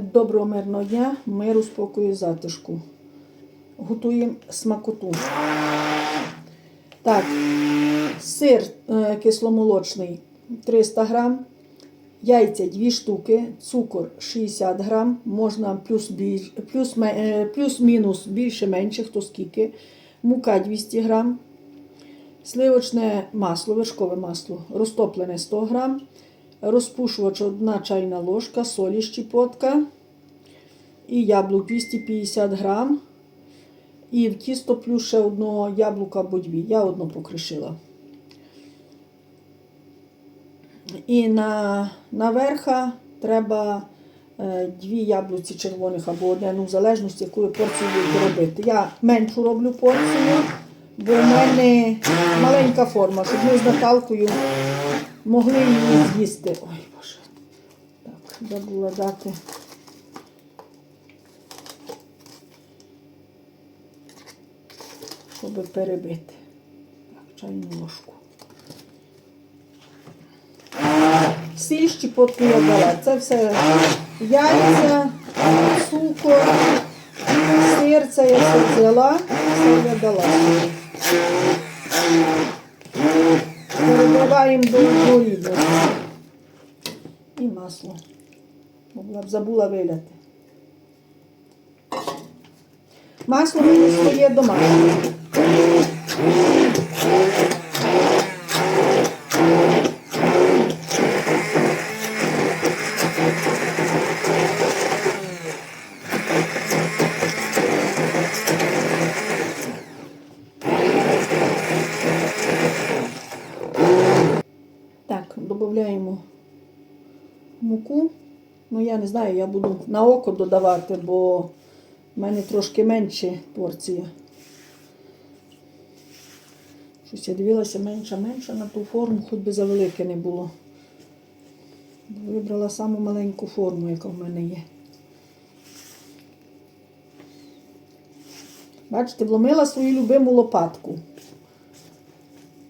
Доброго мирного дня, миру, спокою, затишку. Готуємо смакоту. Так, сир е, кисломолочний 300 грам, яйця 2 штуки, цукор 60 грам, можна плюс, плюс, е, плюс-мінус більше менше, хто скільки, мука 200 грам, сливочне масло, вершкове масло, розтоплене 100 грам, розпушувач 1 чайна ложка, солі щепотка і яблук 250 грам. І в тісто плюс ще одного яблука або дві. Я одно покришила. І на, верха треба е, дві яблуці червоних або одне, ну, в залежності, якою порцію будете робити. Я меншу роблю порцію, бо в мене маленька форма, щоб ми з Наталкою могли її з'їсти. Ой, Боже. Так, забула дати. щоб перебити. Так, чайну ложку. Сіль щепотку я дала. Це все яйця, цукор, сир, це я все взяла, все я дала. Перебиваємо до однорідності. І масло. б забула виляти. Масло мені своє домашнє. Так, додаємо муку. Ну, я не знаю, я буду на око додавати, бо в мене трошки менше порція. Щось я дивилася менша-менша на ту форму, хоч би завелике не було. Вибрала саму маленьку форму, яка в мене є. Бачите, вломила свою любиму лопатку.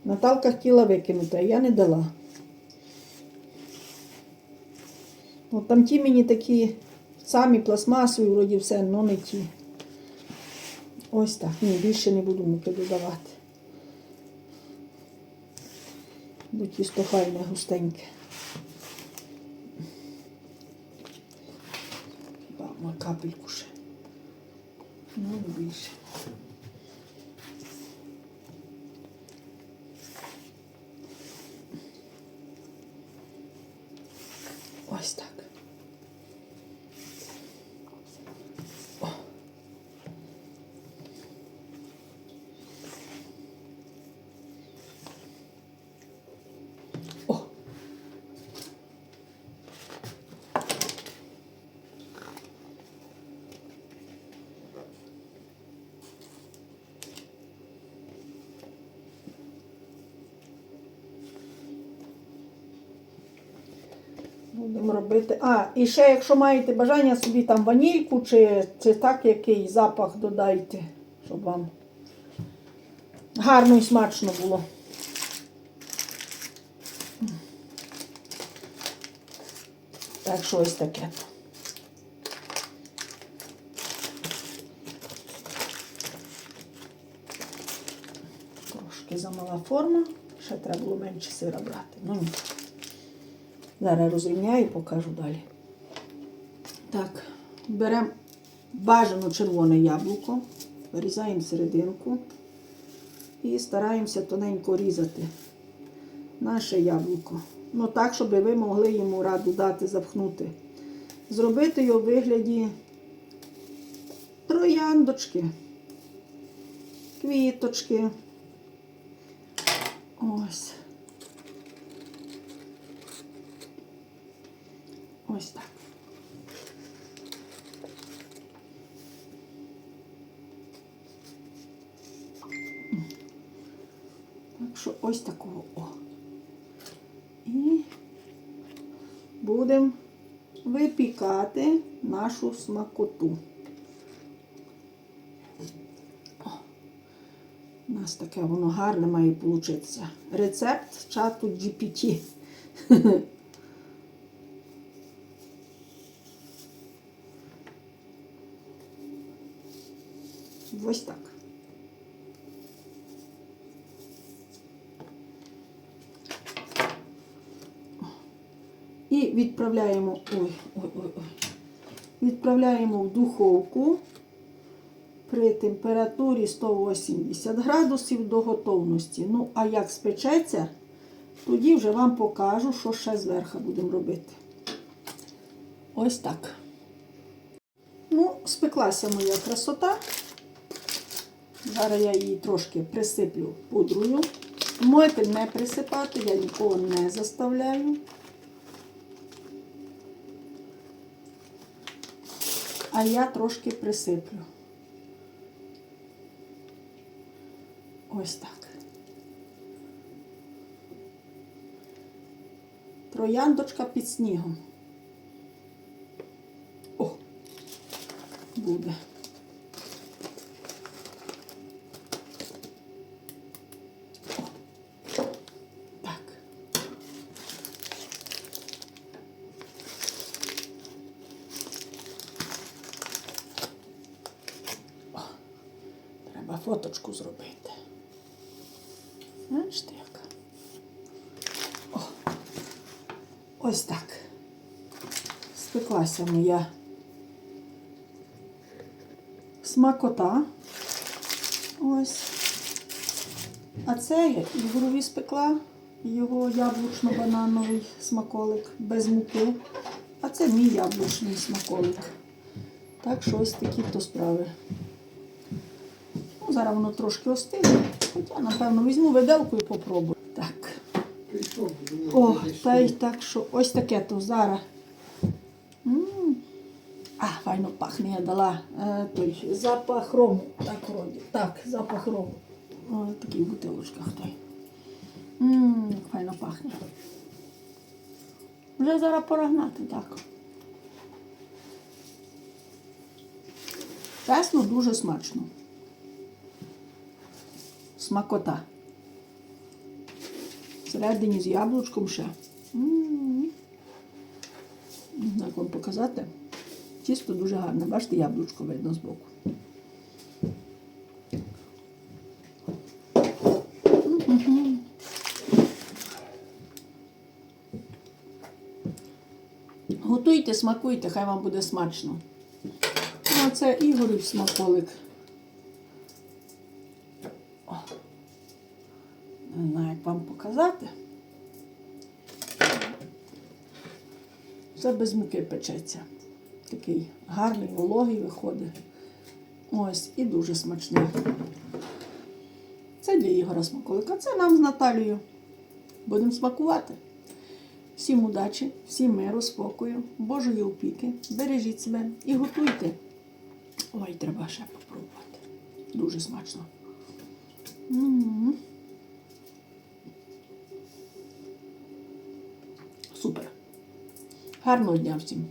Наталка хотіла викинути, а я не дала. От там ті мені такі самі пластмасові, вроді все, але не ті. Ось так. Ні, більше не буду муки додавати. Бо тісто файне густеньке. Бама капельку ще. Ну, більше. Ось так. О. О. Будемо робити. А, і ще, якщо маєте бажання собі там ванільку чи, чи так який запах додайте, щоб вам гарно і смачно було. Так, що ось таке. Трошки замала форма, ще треба було менше сира брати. Ну. Зараз розрівняю і покажу далі. Так, беремо бажано червоне яблуко, вирізаємо серединку і стараємося тоненько різати наше яблуко. Ну так, щоб ви могли йому раду дати запхнути. Зробити його в вигляді трояндочки, квіточки. Ось. Ось так. Так що ось такого о. І будемо випікати нашу смакоту. О. У нас таке воно гарне має получитися. Рецепт чату GPT. Ось так. І відправляємо, ой, ой, ой, ой. Відправляємо в духовку при температурі 180 градусів до готовності. Ну, а як спечеться, тоді вже вам покажу, що ще зверху будемо робити. Ось так. Ну, спеклася моя красота. Зараз я її трошки присиплю пудрою. Можете не присипати, я нікого не заставляю. А я трошки присиплю. Ось так. Трояндочка під снігом. О, буде. О, Так. О, треба фоточку зробити. Бачите, яка? О, ось так. Спеклася моя смакота. Ось. А це я Ігорові спекла його яблучно-банановий смаколик без муки. А це мій яблучний смаколик. Так що ось такі то справи. Зараз воно трошки остине. Хоча, напевно, візьму виделку і попробую. Так. О, та й так що ось таке то зараз. М. А, файно пахне, я дала е, той запах рому. Так, вроді. Так, запах рому. О, такий в бутилочках той. Ммм, як файно пахне. Вже зараз пора гнати, так. Чесно, дуже смачно. Смакота. Всередині з яблучком ще. М. Не знаю, як вам показати. Тісто дуже гарне. Бачите, яблучко видно збоку. Готуйте, смакуйте, хай вам буде смачно. Ну, це Ігорів смаколик. О. Не знаю, як вам показати. Це без муки печеться. Такий гарний, вологий виходить. Ось, і дуже смачний. Це для Ігора смаколика. Це нам з Наталією. Будемо смакувати. Всім удачі, всім миру, спокою, Божої опіки. Бережіть себе і готуйте. Ой, треба ще попробувати. Дуже смачно. М. Супер. Гарного дня всім.